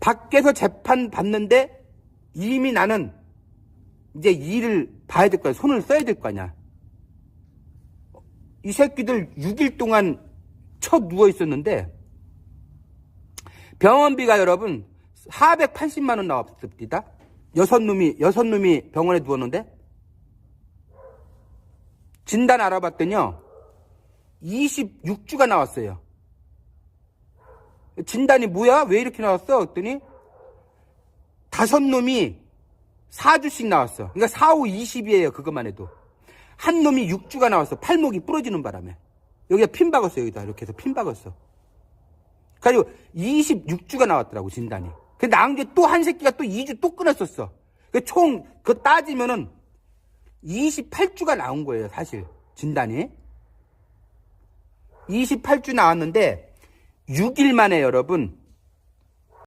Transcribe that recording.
밖에서 재판 받는데 이미 나는 이제 일을 봐야 될 거야. 손을 써야 될 거 아니야. 이 새끼들 6일 동안 쳐 누워 있었는데 병원비가 여러분 480만 원 나왔습니다. 여섯 놈이 여섯 놈이 병원에 누웠는데 진단 알아봤더니요 26주가 나왔어요. 진단이 뭐야? 왜 이렇게 나왔어? 그랬더니 다섯 놈이 4주씩 나왔어. 그러니까 4, 5, 20이에요. 그것만 해도. 한 놈이 6주가 나왔어. 팔목이 부러지는 바람에. 여기다 핀 박았어. 여기다 이렇게 해서 핀 박았어. 그리고 26주가 나왔더라고 진단이. 그게또한 새끼가 또 2주 또 끊었었어. 그 총 그 따지면은 28주가 나온 거예요. 사실 진단이. 28주 나왔는데 6일 만에 여러분